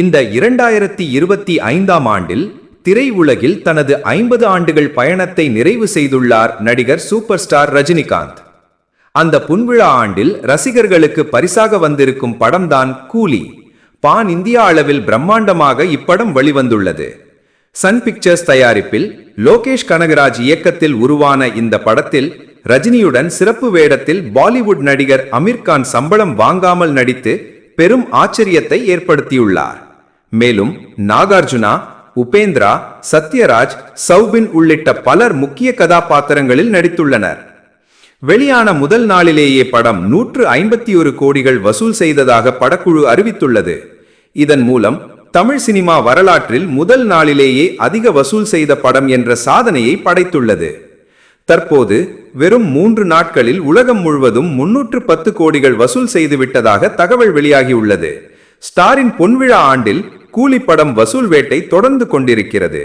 இந்த இரண்டாயிரத்தி இருபத்தி ஐந்தாம் ஆண்டில் திரையுலகில் தனது ஐம்பது ஆண்டுகள் பயணத்தை நிறைவு செய்துள்ளார் நடிகர் சூப்பர் ஸ்டார் ரஜினிகாந்த். அந்த புன்விழா ஆண்டில் ரசிகர்களுக்கு பரிசாக வந்திருக்கும் படம்தான் கூலி பான் இந்தியா அளவில் பிரம்மாண்டமாக இப்படம் வெளிவந்துள்ளது. சன் பிக்சர்ஸ் தயாரிப்பில் லோகேஷ் கனகராஜ் இயக்கத்தில் உருவான இந்த படத்தில் ரஜினியுடன் சிறப்பு வேடத்தில் பாலிவுட் நடிகர் அமீர்கான் சம்பளம் வாங்காமல் நடித்து பெரும் ஆச்சரியத்தை ஏற்படுத்தியுள்ளார். மேலும் நாகார்ஜுனா உபேந்திரா சத்யராஜ் சௌபின் உள்ளிட்ட பலர் முக்கிய கதாபாத்திரங்களில் நடித்துள்ளனர். வெளியான முதல் நாளிலேயே படம் நூற்று ஐம்பத்தி ஒரு கோடிகள் வசூல் செய்ததாக படக்குழு அறிவித்துள்ளது. இதன் மூலம் தமிழ் சினிமா வரலாற்றில் முதல் நாளிலேயே அதிக வசூல் செய்த படம் என்ற சாதனையை படைத்துள்ளது. தற்போது வெறும் மூன்று நாட்களில் உலகம் முழுவதும் முன்னூற்று பத்து கோடிகள் வசூல் செய்துவிட்டதாக தகவல் வெளியாகியுள்ளது. ஸ்டாரின் பொன்விழா ஆண்டில் கூலி படம் வசூல் வேட்டை தொடர்ந்து கொண்டிருக்கிறது.